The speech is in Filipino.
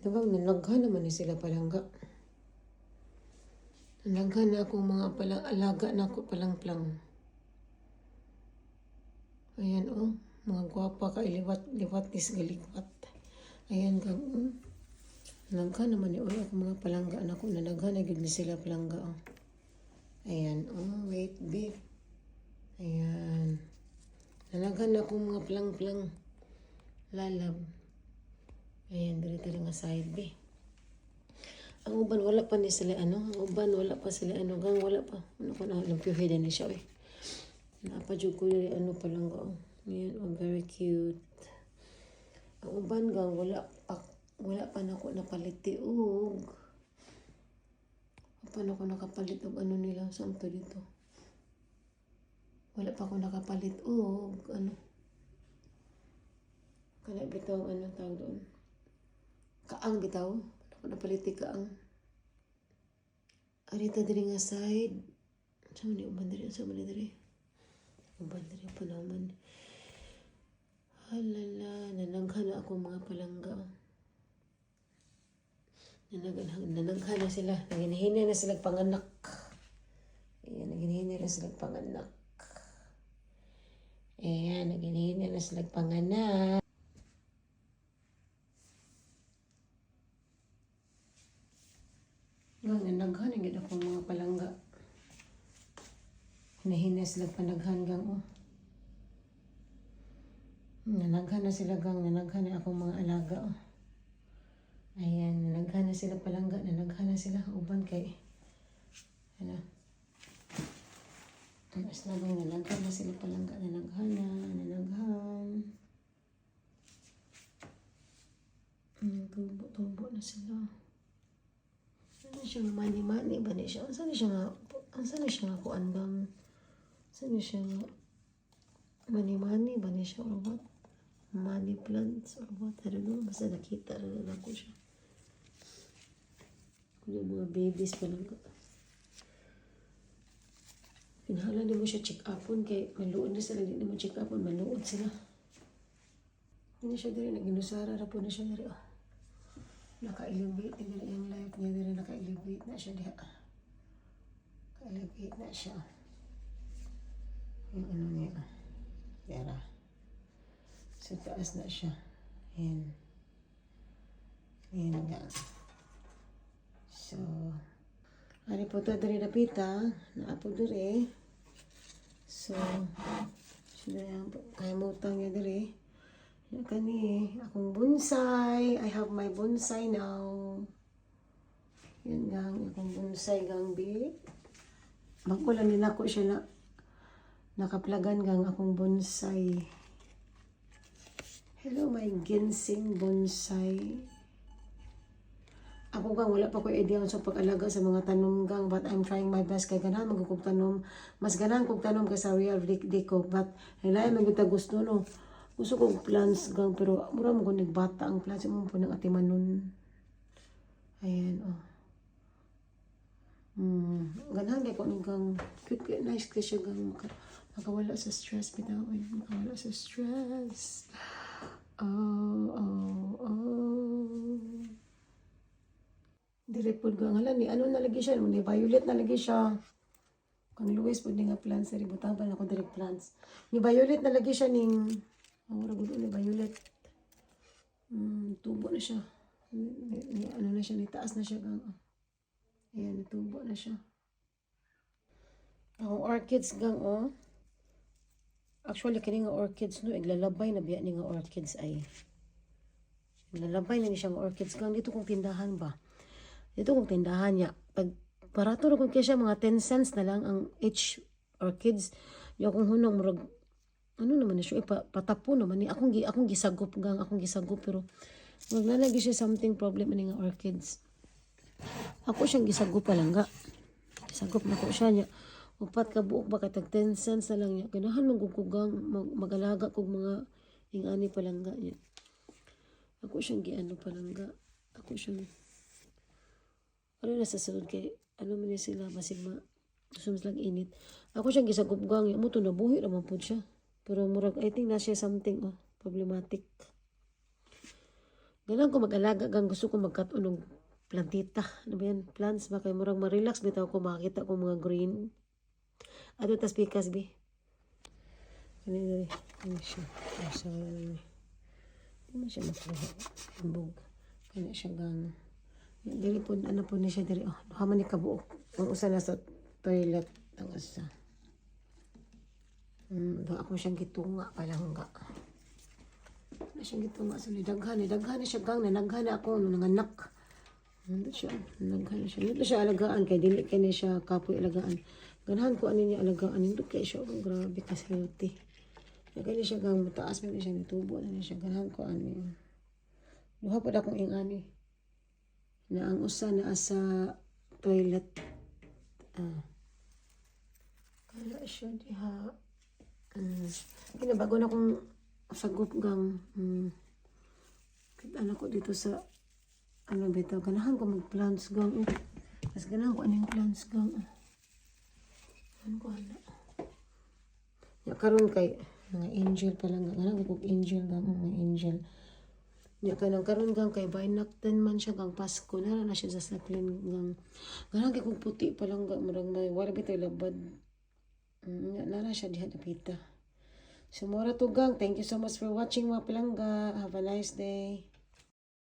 Dagang nalaghan naman ni sila palangga. Nalaghan na ako mga palang alaga na ako palang-plang. Ayan oh, mga gwapa ka iliwat liwat is galiwat. Ayan gang oh. Nalaghan naman ni ulo ako mga palangga na ako nalaghan na gid ni sila palangga oh. Ayan oh, wait babe. Ayan. Nalaghan na ako mga palang-plang. Lalab. Ayan, dito rin nga side B. Ang uban, wala pa ni sila, ano? Ang uban, wala pa sila, ano? Gang, wala pa. Ano ko na, lumpiyuhin na siya, eh. Napadyo ko na, ano pa lang, oh. Ayan, oh, very cute. Ang uban, gang, wala pa, wala pa na ako napalit tiog. Paano ko nakapalit og ano nila? Saan to dito? Wala pa ako nakapalit og ano? Kana bitaw ano tawag doon? Kaang bitaw. Ako napaliti kaang. Arita diri nga side. Sa man uban diri sa man diri. Uban diri pa naman. Halala, nanaghan na ako mga palangga. Nanaghan, nanaghan na sila. Naginihinay na sila panganak. Ayan, naginihinay na sila panganak. Ayan, naginihinay na sila panganak. Yung nanaghan, ang ganda akong mga palangga. Hinahinay sila panaghan gang, oh. Nanaghan na sila gang, nanaghan na akong mga alaga, oh. Ayan, nanaghan na sila palangga, nanaghan na sila uban kay, ano, tumas na nanaghan na sila palangga, nanaghan na, nanaghan. Ayan, tubo-tubo na sila. Ano siya mani-mani ba ni siya? Saan siya nga, saan siya nga kuan bang, saan siya nga, mani-mani ba ni siya or what? Money plants or what? I don't know. Basta nakita rin na ako siya. Kung yung mga babies pa lang. Pinhala ni mo siya check upon kay maluod na sila. Hindi mo check upon, maluod sila. Hindi siya diri, naginusara ra po na siya diri. Oh. Naka-elevate na yung life niya diri, naka-elevate na siya diha. Naka-elevate na siya. Yung ano niya. Yara. Sa taas na siya. Ayan. Ayan nga. So, ano po ito diri napita. Naapo diri. So, sila yan po. Kaya mo utang niya. Yan kani. Akong bonsai. I have my bonsai now. Yan gang. Akong bonsai gang big. Magkulan din ako siya na nakaplagan gang akong bonsai. Hello, my ginseng bonsai. Ako gang wala pa ko idea sa pag-alaga sa mga tanom gang but I'm trying my best kay ganahan magkog tanom mas ganahan kog tanom kaysa real deco but nilay man kita gusto no gusto kog plants gang pero mura mo ko nagbata ang plants mo po ng atimanon ayan oh Hmm, ganahan kay ko ning gang cute cute nice kay siya gang maka, makawala sa stress bitawin makawala sa stress oh oh oh Dire po ga ngalan ni ano nalagi siya ni violet nalagi siya. Kang Luis po nga plants sa ributang pa ako direct plants. Ni violet nalagi siya ning ang oh, ni violet. Hmm, tubo na siya. Ni, ni, ano na siya, ni taas na siya gang. oh. Ayan, tubo na siya. Ang orchids gang oh. Actually kini nga orchids no iglalabay na biya ni nga orchids ay. Iglalabay na ni siya nga orchids gang dito kung tindahan ba. Dito kung tindahan niya, pag barato na kung siya, mga 10 cents na lang ang each orchids. Yung akong hunong murag, ano naman na siya, eh, pa, patapo naman ni. Akong, akong gisagop gang, akong gisagop, pero maglalagi siya something problem ani nga orchids. Ako siyang gisagop pa lang ga. Gisagop na ko siya niya. Upat ka buok ba katag 10 cents na lang niya. Ganahan magkukugang, mag, magalaga kog mga ingani palangga niya. Ako siyang giano palangga. Ako siyang ano na sa sunod kay ano man sila basig ma sumis lang init ako siyang gisagupgang mo to nabuhi naman po siya pero murag I think na siya something oh problematic Ganun ko mag-alaga gang gusto ko magkatunog plantita. Ano ba yan? Plants ba? Kaya murang ma-relax bitaw ko makakita ko mga green. Ato tas pikas bi. Ano yun? Ano siya? Ano siya? Ano siya makuha. Ambog. Kaya siya gang. Dili po, ano po na siya diri. Oh, haman ni kabuok. Ang usa na sa toilet. Ang usa. Hmm, doon ako siyang gitunga palangga. Na siyang gitunga sa daghan. Daghan na siya gang. Nanaghan na ako nung nanganak. Nandito siya. Nanaghan na siya. Nandito siya alagaan. Kaya dili kaya na siya kapoy alagaan. Ganahan ko ano niya alagaan. Nandito kaya siya. Oh, grabe kas healthy. Kaya kaya siya gang mataas. May siya nitubo na siya. Ganahan ko ano yun. Duha pa akong ingani. Na ang usa na sa toilet. Ah. Kala siya diha. Um, kinabago na akong sagot gang. Um, na ko dito sa ano bitaw. Ganahan ko mag-plants gang. Uh. Tapos ganahan ko ano yung plants gang. Ano ko ano. Ya karon kay mga angel pa lang. Ganahan ko kog angel gang. Mga angel. Ya kanang karon gang kay bainaktan man siya gang Pasko na na siya sa saklin gang. Ganahan kay kog puti pa lang gang. Murang may wala bitaw labad. Mm, nara siya diha dapita. So, mura to gang. Thank you so much for watching mga palangga. Have a nice day.